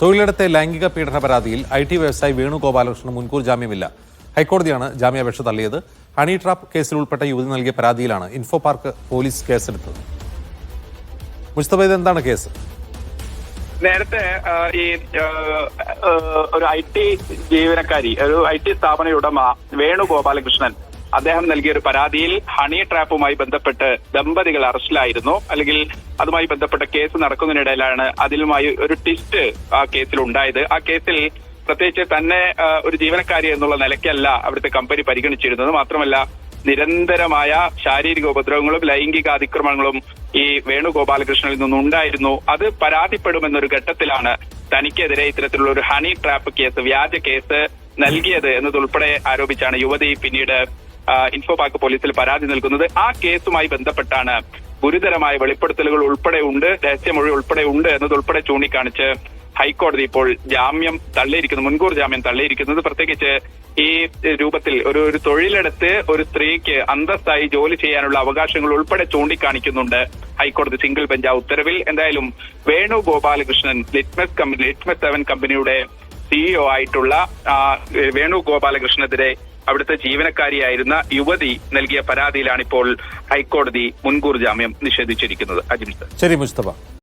തൊഴിലിടത്തെ ലൈംഗിക പീഡന പരാതിയിൽ ഐ ടി വ്യവസായി വേണുഗോപാലകൃഷ്ണന് മുൻകൂർ ജാമ്യമില്ല. ഹൈക്കോടതിയാണ് ജാമ്യാപേക്ഷ തള്ളിയത്. ഹണി ട്രാപ്പ് കേസിൽ ഉൾപ്പെട്ട യുവതി നൽകിയ പരാതിയിലാണ് ഇൻഫോ പാർക്ക് പോലീസ് കേസെടുത്തത്. മുസ്തഫ ഇത് എന്താണ് കേസ്? നേരത്തെ ഈ ഒരു ഐ ടി ജീവനക്കാരി ഒരു ഐ ടി സ്ഥാപന ഉടമ വേണുഗോപാലകൃഷ്ണൻ അദ്ദേഹം നൽകിയ ഒരു പരാതിയിൽ ഹണി ട്രാപ്പുമായി ബന്ധപ്പെട്ട് ദമ്പതികൾ അറസ്റ്റിലായിരുന്നു. അല്ലെങ്കിൽ അതുമായി ബന്ധപ്പെട്ട കേസ് നടക്കുന്നതിനിടയിലാണ് അതിലുമായി ഒരു ട്വിസ്റ്റ് ആ കേസിൽ ഉണ്ടായത്. ആ കേസിൽ പ്രത്യേകിച്ച് തന്നെ ഒരു ജീവനക്കാരി എന്നുള്ള നിലയ്ക്കല്ല അവിടുത്തെ കമ്പനി പരിഗണിച്ചിരുന്നത്. മാത്രമല്ല നിരന്തരമായ ശാരീരിക ഉപദ്രവങ്ങളും ലൈംഗിക അതിക്രമങ്ങളും ഈ വേണുഗോപാലകൃഷ്ണനിൽ നിന്നുണ്ടായിരുന്നു. അത് പരാതിപ്പെടുമെന്നൊരു ഘട്ടത്തിലാണ് തനിക്കെതിരെ ഇത്തരത്തിലുള്ള ഒരു ഹണി ട്രാപ്പ് കേസ് വ്യാജ കേസ് നൽകിയത് എന്നതുൾപ്പെടെ ആരോപിച്ചാണ് യുവതി പിന്നീട് ഇൻഫോ പാക്ക് പോലീസിൽ പരാതി നൽകുന്നത്. ആ കേസുമായി ബന്ധപ്പെട്ടാണ് ഗുരുതരമായ വെളിപ്പെടുത്തലുകൾ ഉൾപ്പെടെ ഉണ്ട് രഹസ്യമൊഴി ഉൾപ്പെടെ ഉണ്ട് എന്നതുൾപ്പെടെ ചൂണ്ടിക്കാണിച്ച് ഹൈക്കോടതി ഇപ്പോൾ ജാമ്യം തള്ളിയിരിക്കുന്നു മുൻകൂർ ജാമ്യം തള്ളിയിരിക്കുന്നത്. പ്രത്യേകിച്ച് ഈ രൂപത്തിൽ ഒരു ഒരു തൊഴിലെടുത്ത് ഒരു സ്ത്രീക്ക് അന്തസ്സായി ജോലി ചെയ്യാനുള്ള അവകാശങ്ങൾ ഉൾപ്പെടെ ചൂണ്ടിക്കാണിക്കുന്നുണ്ട് ഹൈക്കോടതി സിംഗിൾ ബെഞ്ച് ആ ഉത്തരവിൽ. എന്തായാലും Venu Gopalakrishnan Litmus company Litmus seven കമ്പനിയുടെ സിഇഒ ആയിട്ടുള്ള വേണുഗോപാലകൃഷ്ണനെതിരെ വേണു ഗോപാലകൃഷ്ണനെതിരെ അവിടുത്തെ ജീവനക്കാരിയായിരുന്ന യുവതി നൽകിയ പരാതിയിലാണ് ഇപ്പോൾ ഹൈക്കോടതി മുൻകൂർ ജാമ്യം നിഷേധിച്ചിരിക്കുന്നത്. അജിംസ് ശരി മുസ്തഫ.